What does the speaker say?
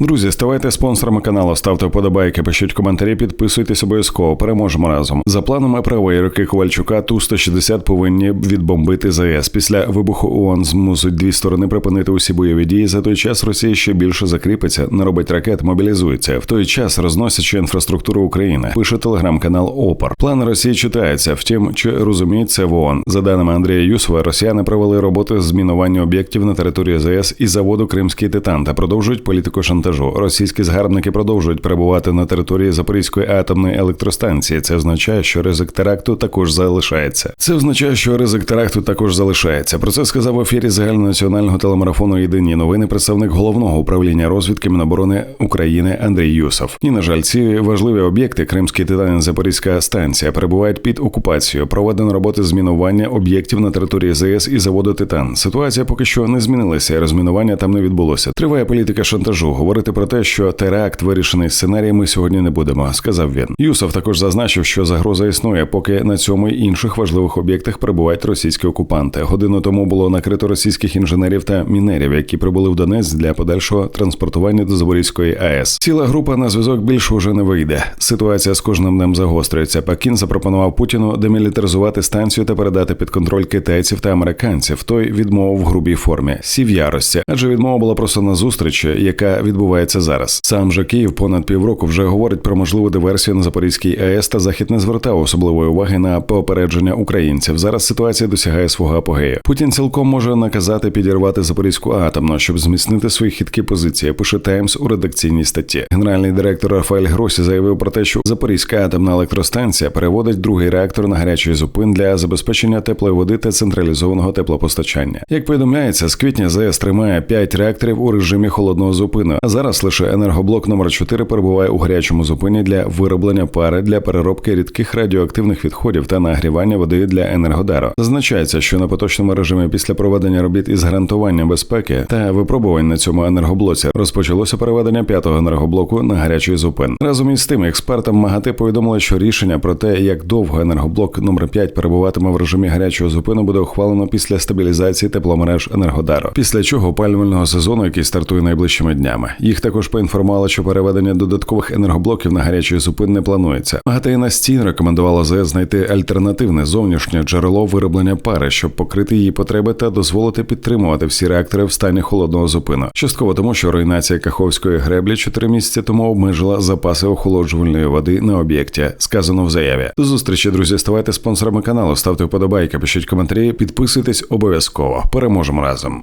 Друзі, ставайте спонсорами каналу, ставте вподобайки, пишіть коментарі, підписуйтесь обов'язково. Переможемо разом. За планами правої руки Ковальчука ту 160 повинні відбомбити ЗАЕС. Після вибуху ООН змусить дві сторони припинити усі бойові дії. За той час Росія ще більше закріпиться, наробить ракет, мобілізується. В той час розносячи інфраструктуру України. Пише телеграм-канал ОПАР. План Росії читається. Втім, чи розуміють це в ООН? За даними Андрія Юсова, росіяни провели роботи з мінування об'єктів на території ЗАЕС і заводу Кримський Титан та продовжують політику шантажу. Російські згарбники продовжують перебувати на території Запорізької атомної електростанції. Це означає, що ризик теракту також залишається. Це означає, що ризик теракту також залишається. Про це сказав в ефірі загальнонаціонального телемарафону Єдині новини представник головного управління розвідки Міноборони України Андрій Юсов. І на жаль, ці важливі об'єкти Кримський Титан Запорізька станція перебувають під окупацією. Проведено роботи з мінування об'єктів на території ЗС і заводу Титан. Ситуація поки що не змінилася, розмінування там не відбулося. Триває політика шантажу. Говорити про те, що теракт вирішений сценарій, ми сьогодні не будемо, сказав він. Юсов також зазначив, що загроза існує, поки на цьому і інших важливих об'єктах перебувають російські окупанти. Годину тому було накрито російських інженерів та мінерів, які прибули в Донець для подальшого транспортування до Запорізької АЕС. Ціла група на зв'язок більше уже не вийде. Ситуація з кожним днем загострюється. Пекін запропонував Путіну демілітаризувати станцію та передати під контроль китайців та американців. Той відмовив в грубій формі. Сів ярості, адже відмова була просто на зустрічі, яка відбувається зараз. Сам же Київ понад півроку вже говорить про можливу диверсію на Запорізькій АЕС та захід не звертав особливої уваги на попередження українців. Зараз ситуація досягає свого апогею. Путін цілком може наказати підірвати Запорізьку атомну, щоб зміцнити свої хиткі позиції. Пише Таймс у редакційній статті. Генеральний директор Рафаель Гросі заявив про те, що Запорізька атомна електростанція переводить другий реактор на гарячий зупин для забезпечення теплої води та централізованого теплопостачання. Як повідомляється, з квітня ЗС тримає 5 реакторів у режимі холодного зупину. Зараз лише енергоблок номер 4 перебуває у гарячому зупині для вироблення пари для переробки рідких радіоактивних відходів та нагрівання води для енергодару. Зазначається, що на поточному режимі після проведення робіт із гарантування безпеки та випробувань на цьому енергоблоці розпочалося переведення п'ятого енергоблоку на гарячий зупин. Разом із тим, експертам МАГАТИ повідомили, що рішення про те, як довго енергоблок номер 5 перебуватиме в режимі гарячого зупину, буде ухвалено після стабілізації тепломереж енергодару. Після чого опалювального сезону, який стартує найближчими днями, їх також поінформували, що переведення додаткових енергоблоків на гарячий зупин не планується. МАГАТИ і настійно рекомендувала ЗС знайти альтернативне зовнішнє джерело вироблення пари, щоб покрити її потреби та дозволити підтримувати всі реактори в стані холодного зупину. Частково тому, що руйнація Каховської греблі чотири місяці тому обмежила запаси охолоджувальної води на об'єкті. Сказано в заяві. До зустрічі, друзі. Ставайте спонсорами каналу, ставте вподобайки, пишіть коментарі, підписуйтесь обов'язково. Переможемо разом.